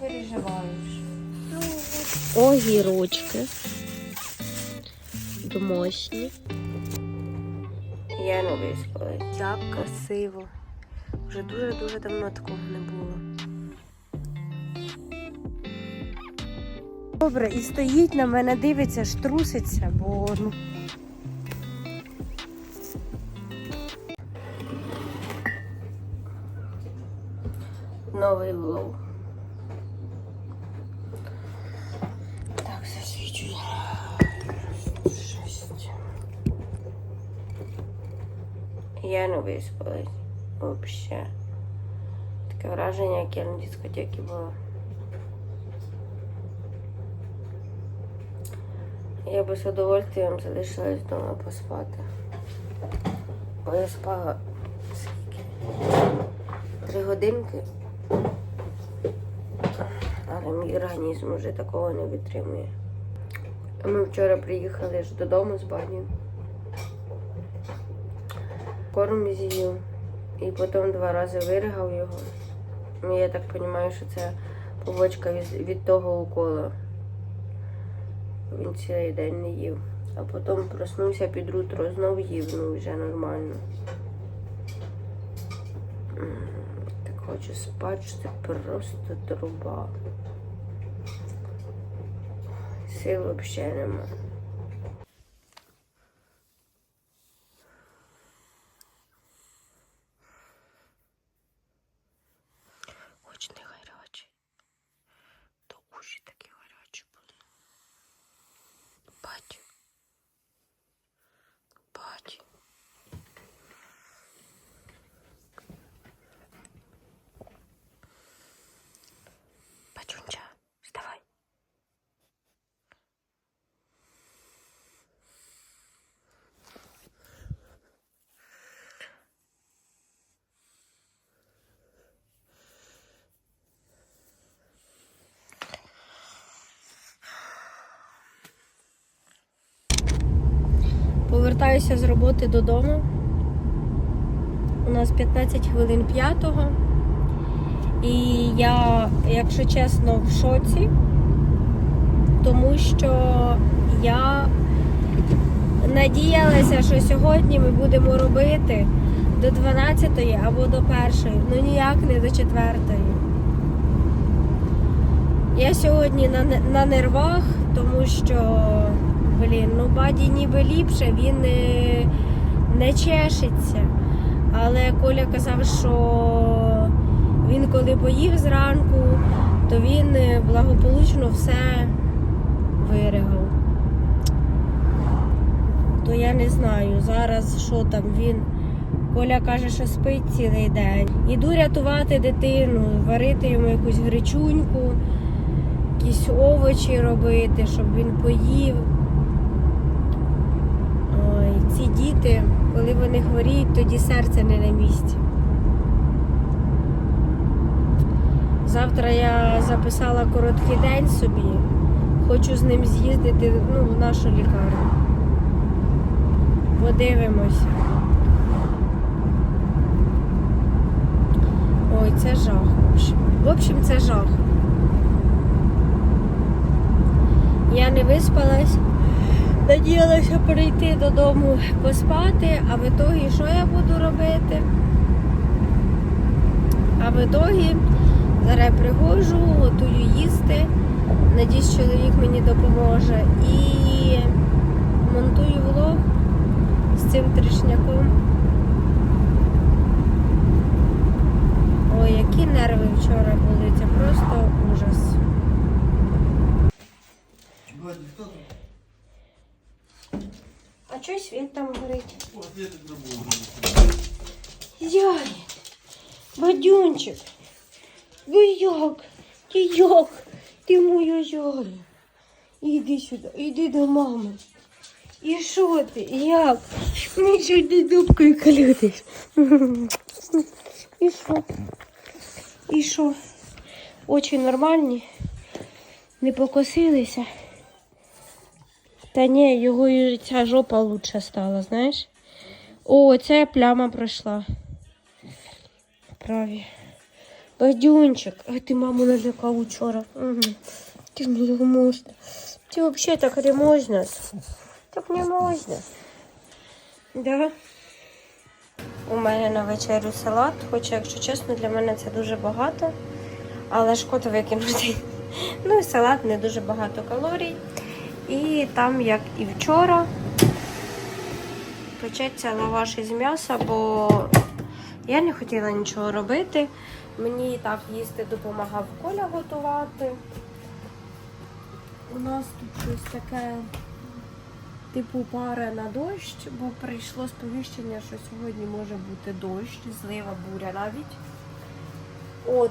переживаєш? Огірочки. Домашні. Я не виспалась. Як красиво. Вже дуже-дуже давно такого не було. Добре, і стоїть на мене, дивиться, аж труситься, бо ну. Новий влог. Не виспалась. Вообще. Таке враження, як я на дискотеці була. Я би з удовольствием залишилась вдома поспати. Бо я спала скільки? Три годинки. Але мій організм вже такого не витримує. Ми вчора приїхали ж додому з бані. Корм з'їв. І потім два рази виригав його. Ну, я так розумію, що це побочка від, від того укола. Він цілий день не їв. А потім проснувся під утро, знов їв, ну вже нормально. Так хочу спати, що це просто труба. Сил взагалі нема. Хоч не гарячий. То уші такі гарячі були. Бать. Бать. Бачунча, вставай. Повертаюся з роботи додому. У нас 15 хвилин п'ятого. І я, якщо чесно, в шоці, тому що я надіялася, що сьогодні ми будемо робити до 12 або до 1, ну ніяк не до 4. Я сьогодні на, на нервах, тому що, блін, ну баді ніби ліпше, він не, не чешеться. Але Коля казав, що він коли поїв зранку, то він е, благополучно все виригав. То я не знаю зараз, що там він. Коля каже, що спить цілий день. Іду рятувати дитину, варити йому якусь гречуньку, якісь овочі робити, щоб він поїв. Ці діти, коли вони хворіють, тоді серце не на місці. Завтра я записала короткий день собі. Хочу з ним з'їздити ну, в нашу лікарню. Подивимось. Ой, це жах. В общем це жах. Я не виспалась. Надіялася прийти додому поспати, а в ітогі що я буду робити? А в ітогі зараз приходжу, готую їсти. Надіюсь, чоловік мені допоможе. І монтую влог з цим тришняком. Ой, які нерви вчора були, це просто ужас. А чогось він там горить? Яй, Бадюнчик, ви як? Ти як? Ти моя яля. Іди сюди, іди до мами. І що ти? Як? Ну що ти дубкою колютиш? І що? І що? Очі нормальні? Не покосилися? Та ні, його і ця жопа лучше стала, знаєш? О, ця пляма пройшла. Праві. Бадюнчик, а ти маму налякав учора. Ти не можна. Ти взагалі так не можна. Так не можна. Да? У мене на вечерю салат, хоча, якщо чесно, для мене це дуже багато. Але шкода викинути. Ну і салат не дуже багато калорій. І там, як і вчора, печеться лаваш із м'яса, бо я не хотіла нічого робити. Мені так їсти допомагав Коля готувати. У нас тут щось таке, типу пара на дощ, бо прийшло сповіщення, що сьогодні може бути дощ, злива буря навіть. От,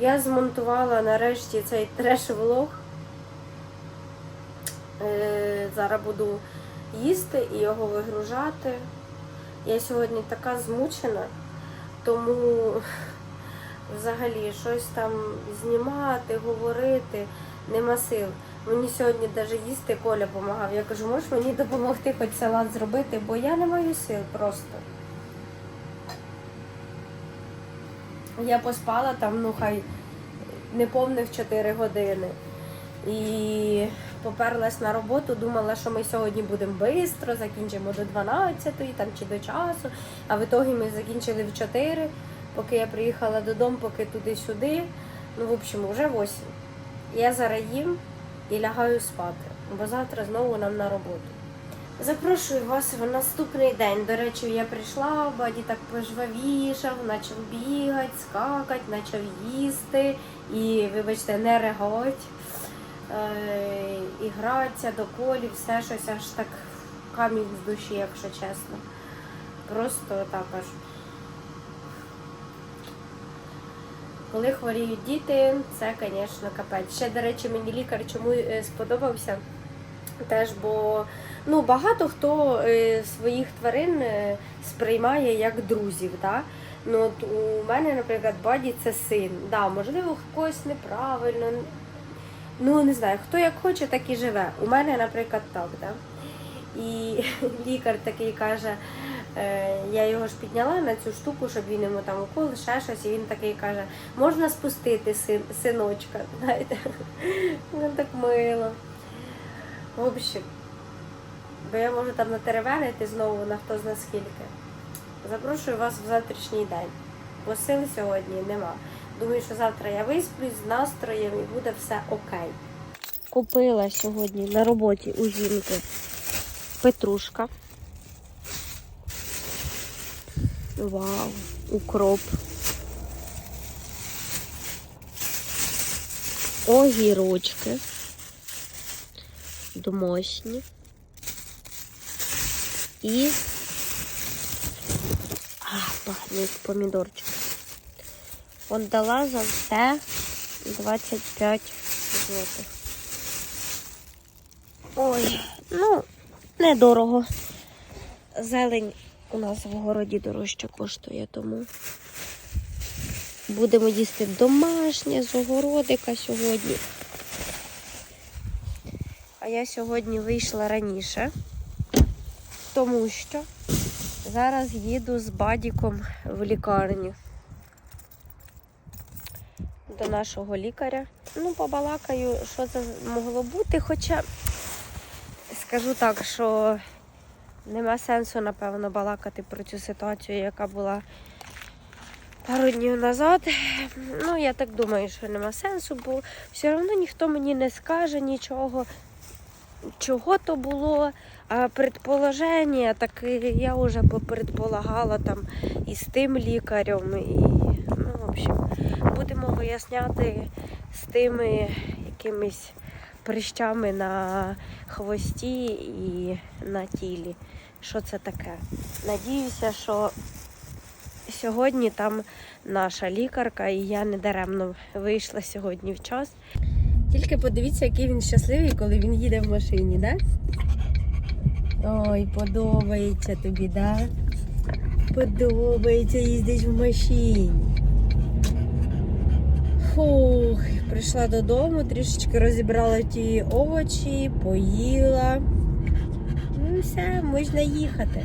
я змонтувала нарешті цей треш-влог. Е, зараз буду їсти і його вигружати. Я сьогодні така змучена, тому взагалі щось там знімати, говорити нема сил. Мені сьогодні навіть їсти Коля допомагав. Я кажу, можеш мені допомогти хоч салат зробити, бо я не маю сил просто. Я поспала там, ну хай неповних 4 години. І поперлась на роботу, думала, що ми сьогодні будемо швидко, закінчимо до 12 там, чи до часу. А в ітогі ми закінчили в 4, поки я приїхала додому, поки туди-сюди. Ну, в общем, вже 8. Я зараз їм і лягаю спати, бо завтра знову нам на роботу. Запрошую вас в наступний день. До речі, я прийшла, баді так пожвавішав, почав бігати, скакати, почав їсти і, вибачте, не реготь, і гратися до колі, все щось аж так камінь з душі, якщо чесно. Просто так аж. Коли хворіють діти, це, звісно, капець. Ще, до речі, мені лікар чому е, сподобався. Теж, бо ну, багато хто е, своїх тварин е, сприймає як друзів. Да? Ну, от у мене, наприклад, баді це син. Да, можливо, в когось неправильно. Ну, не знаю, хто як хоче, так і живе. У мене, наприклад, так. Да? І лікар такий каже, е, я його ж підняла на цю штуку, щоб він йому там укол, ще щось, і він такий каже, можна спустити син, синочка. Знаєте? Ну так мило. В общем, бо я можу там натеревенити знову на хто зна скільки. Запрошую вас в завтрашній день, бо сил сьогодні нема. Думаю, що завтра я висплюсь з настроєм і буде все окей. Купила сьогодні на роботі у жінки петрушка. Вау, укроп. Огірочки. Домашні. І а, пахне як помідорчик. От дала за все 25 злотих. Ой, ну, недорого. Зелень у нас в городі дорожче коштує, тому будемо їсти домашнє з огородика сьогодні. А я сьогодні вийшла раніше, тому що зараз їду з бадіком в лікарню до нашого лікаря. Ну, побалакаю, що це могло бути, хоча скажу так, що нема сенсу, напевно, балакати про цю ситуацію, яка була пару днів назад. Ну, я так думаю, що нема сенсу, бо все одно ніхто мені не скаже нічого, чого то було. Предположення, так я вже попредполагала там і з тим лікарем, і общем, будемо виясняти з тими якимись прищами на хвості і на тілі. Що це таке? Надіюся, що сьогодні там наша лікарка, і я не даремно вийшла сьогодні в час. Тільки подивіться, який він щасливий, коли він їде в машині, да? Ой, подобається тобі, да? Подобається їздить в машині. Фух, прийшла додому, трішечки розібрала ті овочі, поїла. Ну все, можна їхати.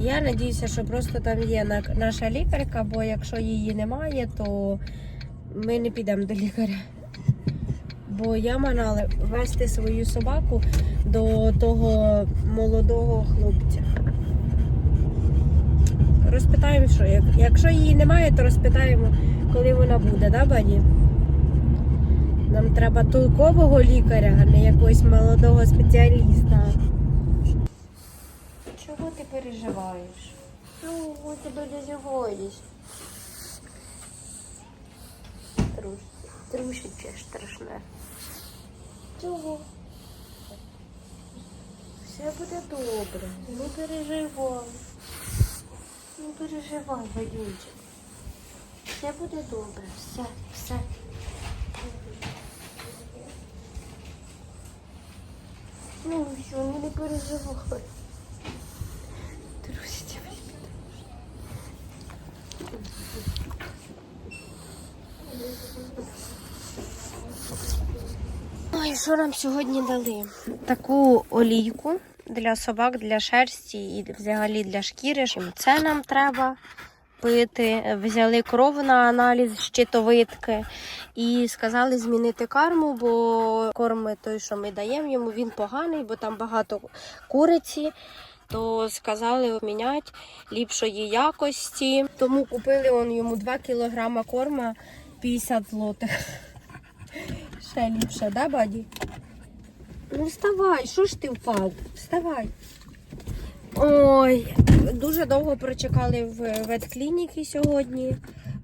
Я надіюся, що просто там є наша лікарка, бо якщо її немає, то ми не підемо до лікаря. Бо я мала вести свою собаку до того молодого хлопця. Розпитаємо, що як- якщо її немає, то розпитаємо, коли вона буде, да, Бані? Нам треба толкового лікаря, а не якогось молодого спеціаліста. Чого ти переживаєш? Чого ти переживаєш? Труш, трушече страшне. Чого? Все буде добре. Не переживай. Не переживай, Вадюнчик. Все буде добре. Все, все. Ну, ну не переживай. Трусите, Ой, що нам сьогодні дали? Таку олійку для собак, для шерсті і взагалі для шкіри. Це нам треба пити. Взяли кров на аналіз щитовидки і сказали змінити карму, бо корм той, що ми даємо йому, він поганий, бо там багато куриці. То сказали міняти ліпшої якості. Тому купили он йому 2 кілограма корма 50 злотих. Ще ліпше, да, баді? Ну вставай, що ж ти впав? Вставай. Ой, дуже довго прочекали в ветклініки сьогодні,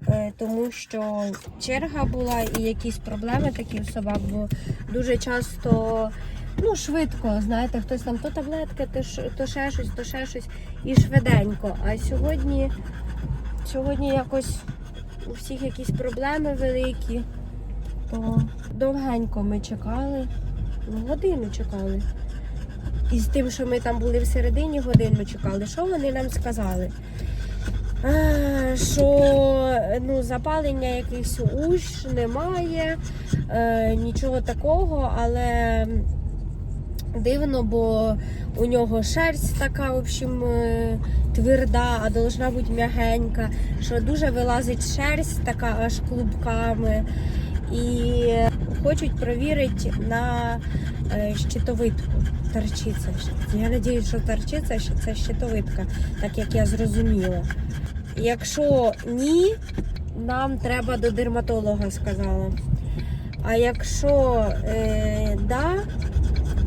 е, тому що черга була і якісь проблеми такі у собак, бо дуже часто, ну, швидко, знаєте, хтось там то таблетки, то, то ще щось, то ще щось, і швиденько. А сьогодні, сьогодні якось у всіх якісь проблеми великі, то довгенько ми чекали, ну, годину чекали. І з тим, що ми там були всередині годину чекали, що вони нам сказали? Що ну, запалення якихось уш немає, е, нічого такого, але дивно, бо у нього шерсть така, в общем, е, тверда, а должна бути м'ягенька, що дуже вилазить шерсть така аж клубками. І хочуть перевірити на е, щитовидку. Торчиться. Я сподіваюся, що торчиться, що це щитовидка, так як я зрозуміла. Якщо ні, нам треба до дерматолога, сказала. А якщо е, да,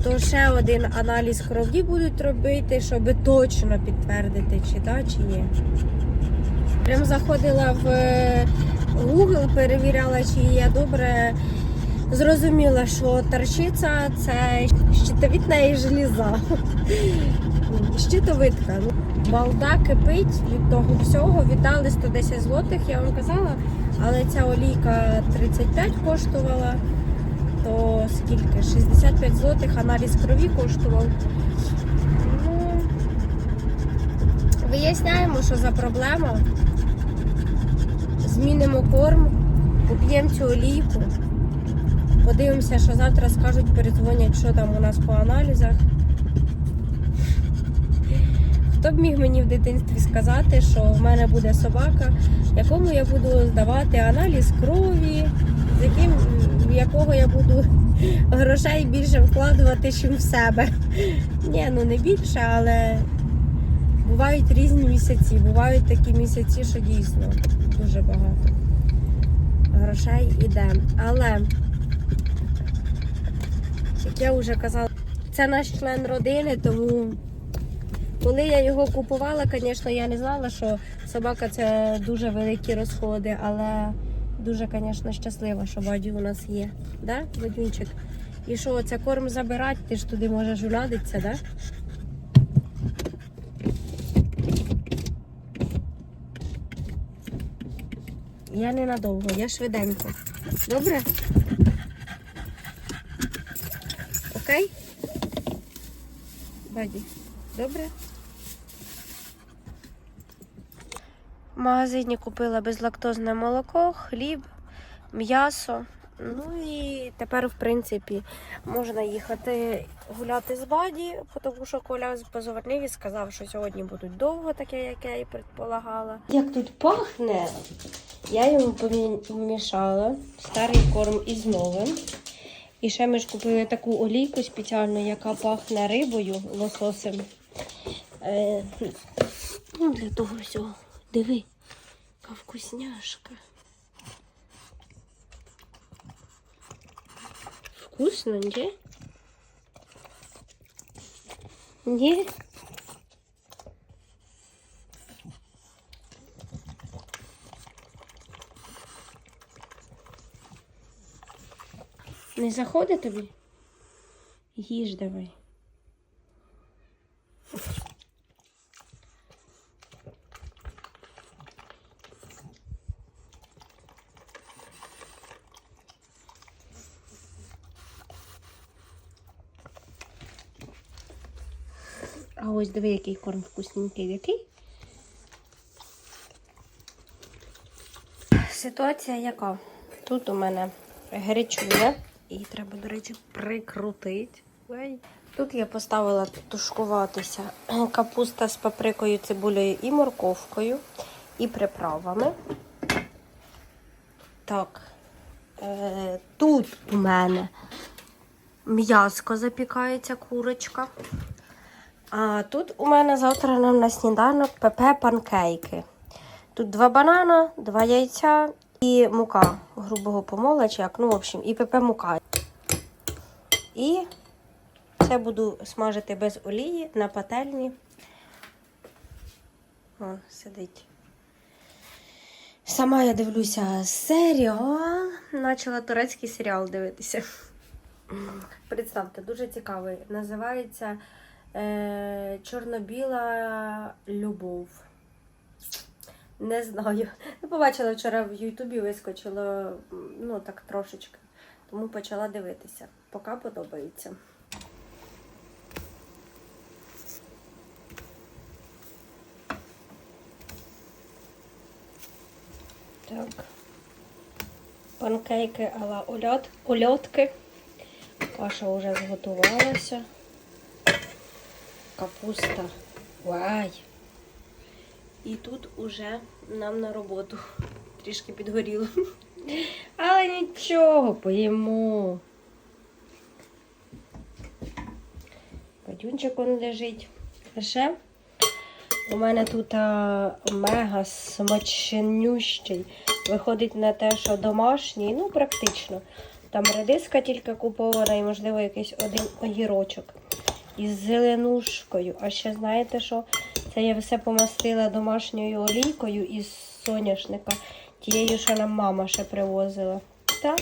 то ще один аналіз крові будуть робити, щоб точно підтвердити, чи да, чи ні. Прям заходила в е, Google, перевіряла, чи я добре зрозуміла, що торчиця це щитовидна желіза. Щитовидка. Балда кипить від того всього. Віддали 110 злотих, я вам казала, але ця олійка 35 коштувала. То скільки? 65 злотих аналіз крові коштував. Ну, виясняємо, що за проблема. Змінимо корм, куп'ємо цю олійку. Подивимося, що завтра скажуть, передзвонять, що там у нас по аналізах. Хто б міг мені в дитинстві сказати, що в мене буде собака, якому я буду здавати аналіз крові, з яким, в якого я буду грошей більше вкладувати, ніж в себе. Ні, ну не більше, але бувають різні місяці. Бувають такі місяці, що дійсно дуже багато грошей іде. Але, як я вже казала, це наш член родини, тому коли я його купувала, звісно, я не знала, що собака це дуже великі розходи, але дуже, звісно, щаслива, що Баді у нас є. Да, Бадюнчик? І що, це корм забирати, ти ж туди можеш улядитися, да? Я ненадовго, я швиденько. Добре? Окей? Баді, добре? В магазині купила безлактозне молоко, хліб, м'ясо Ну і тепер, в принципі, можна їхати гуляти з баді, тому що Коля позвонив і сказав, що сьогодні будуть довго, таке, як я і предполагала. Як тут пахне, я йому помішала старий корм із новим. І ще ми ж купили таку олійку спеціальну, яка пахне рибою, лососем. Е, ну, для того всього. Диви, яка вкусняшка. Вкусно, ні? Ні? Не заходить тобі? Їж давай. А ось диви, який корм вкусненький, який. Ситуація яка? Тут у мене гарячує. Її треба, до речі, прикрутити. Тут я поставила тушкуватися капуста з паприкою, цибулею і морковкою, і приправами. Так. Е, тут у мене м'яско запікається, курочка. А тут у мене завтра нам на сніданок ПП панкейки. Тут два банана, два яйця і мука грубого помола, чи як, ну, в общем, і ПП мука. І це буду смажити без олії на пательні. О, сидить. Сама я дивлюся серіал. Почала турецький серіал дивитися. Представте, дуже цікавий. Називається е, Чорно-біла любов. Не знаю. Ну, побачила вчора в Ютубі вискочило, ну так трошечки. Тому почала дивитися. Поки подобається. Так. Панкейки ала ольот, ольотки. Каша вже зготувалася. Капуста. Вай! І тут уже нам на роботу трішки підгоріло. Але нічого, поїмо. Падюнчик он лежить. А ще у мене тут а, мега смачнющий. Виходить на те, що домашній, ну практично. Там редиска тільки купована і, можливо, якийсь один огірочок із зеленушкою. А ще знаєте що? Це я все помастила домашньою олійкою із соняшника, тією, що нам мама ще привозила. Так?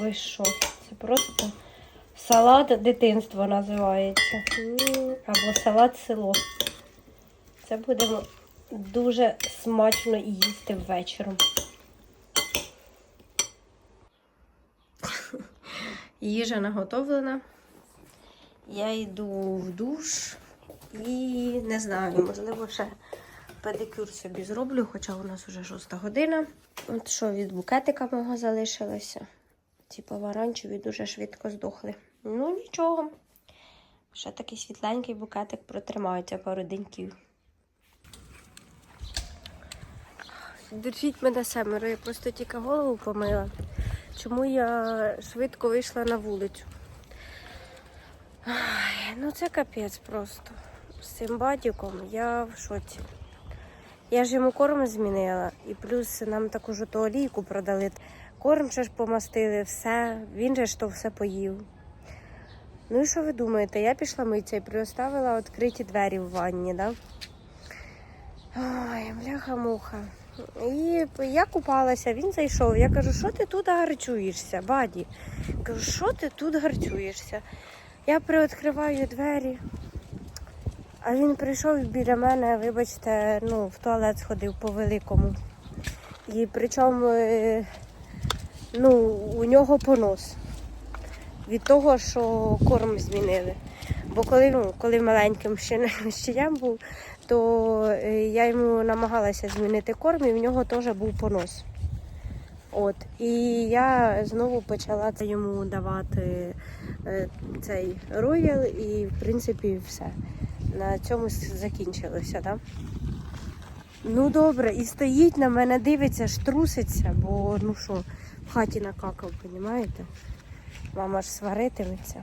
Ви що? Це просто салат дитинства називається. Або салат село. Це будемо дуже смачно їсти ввечером. Їжа наготовлена. Я йду в душ і не знаю, можливо, ще педикюр собі зроблю, хоча у нас вже шоста година. От що від букетика мого залишилося. Ці помаранчеві дуже швидко здохли. Ну нічого. Ще такий світленький букетик протримається пару деньків. Держіть мене семеро, я просто тільки голову помила. Чому я швидко вийшла на вулицю? Ну це капець просто. Цим батьком я в шоці. Я ж йому корм змінила, і плюс нам таку ж ту олійку продали. Корм ще ж помастили, все. Він же ж то все поїв. Ну і що ви думаєте? Я пішла митися і приоставила відкриті двері в ванні, да? Ой, бляха-муха. І я купалася, він зайшов. Я кажу, що ти тут гарчуєшся, баді? Кажу, що ти тут гарчуєшся? Я приоткриваю двері, а він прийшов біля мене, вибачте, ну, в туалет сходив по великому. І причому е, ну, у нього понос від того, що корм змінили. Бо коли, ну, коли маленьким ще, не- ще був, то е, я йому намагалася змінити корм, і в нього теж був понос. От, і я знову почала йому давати е, цей роял, і в принципі все. На цьому закінчилося, так? Ну добре, і стоїть на мене, дивиться, ж труситься, бо ну що, в хаті накакав, розумієте? Мама ж сваритиметься.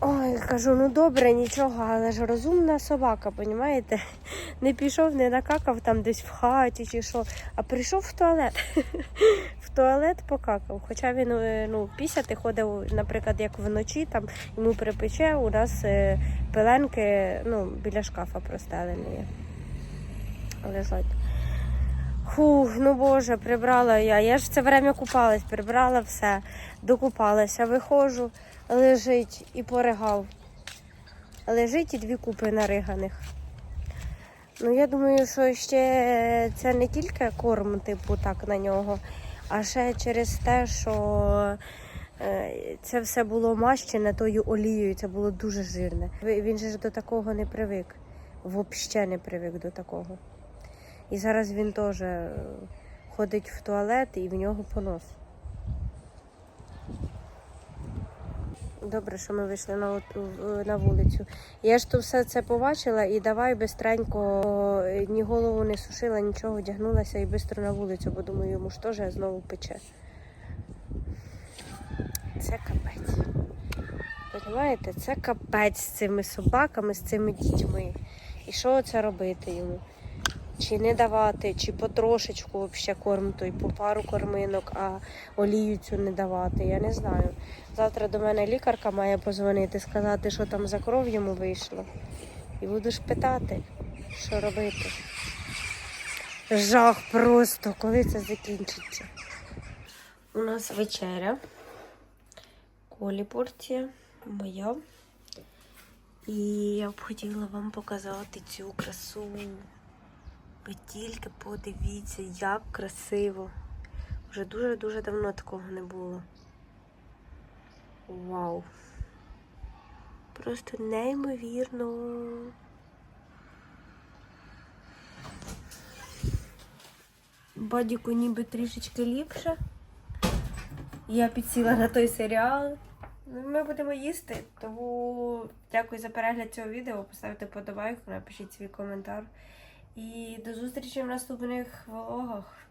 Ой, кажу, ну добре, нічого, але ж розумна собака, понімаєте? Не пішов, не накакав там десь в хаті чи що, а прийшов в туалет. Туалет покакав. Хоча він е, ну, пісяти ходив, наприклад, як вночі, там йому припече, у нас е, пеленки ну, біля шкафа простелені. Лежать. Фух, ну боже, прибрала я. Я ж це время купалась, прибрала все, докупалася, виходжу, лежить і поригав. Лежить і дві купи нариганих. Ну, я думаю, що ще це не тільки корм, типу, так на нього, а ще через те, що е, це все було мащене тою олією, це було дуже жирне. Він же ж до такого не привик. Взагалі не привик до такого. І зараз він теж е, ходить в туалет і в нього понос. Добре, що ми вийшли на, на вулицю. Я ж то все це побачила і давай бистренько ні голову не сушила, нічого одягнулася і швидко на вулицю, бо думаю, йому ж теж знову пече. Це капець. Понимаєте, це капець з цими собаками, з цими дітьми. І що це робити йому? Чи не давати, чи потрошечку взагалі корм той, по пару корминок, а олію цю не давати. Я не знаю. Завтра до мене лікарка має позвонити, сказати, що там за кров йому вийшло. І будеш питати, що робити. Жах просто, коли це закінчиться. У нас вечеря. Колі порція, моя. І я б хотіла вам показати цю красу. Ви тільки подивіться, як красиво. Вже дуже-дуже давно такого не було. Вау. Просто неймовірно. Бадіку ніби трішечки ліпше. Я підсіла на той серіал. Ну, Ми будемо їсти, тому дякую за перегляд цього відео. Поставте подобайку, напишіть свій коментар. І до зустрічі в наступних влогах.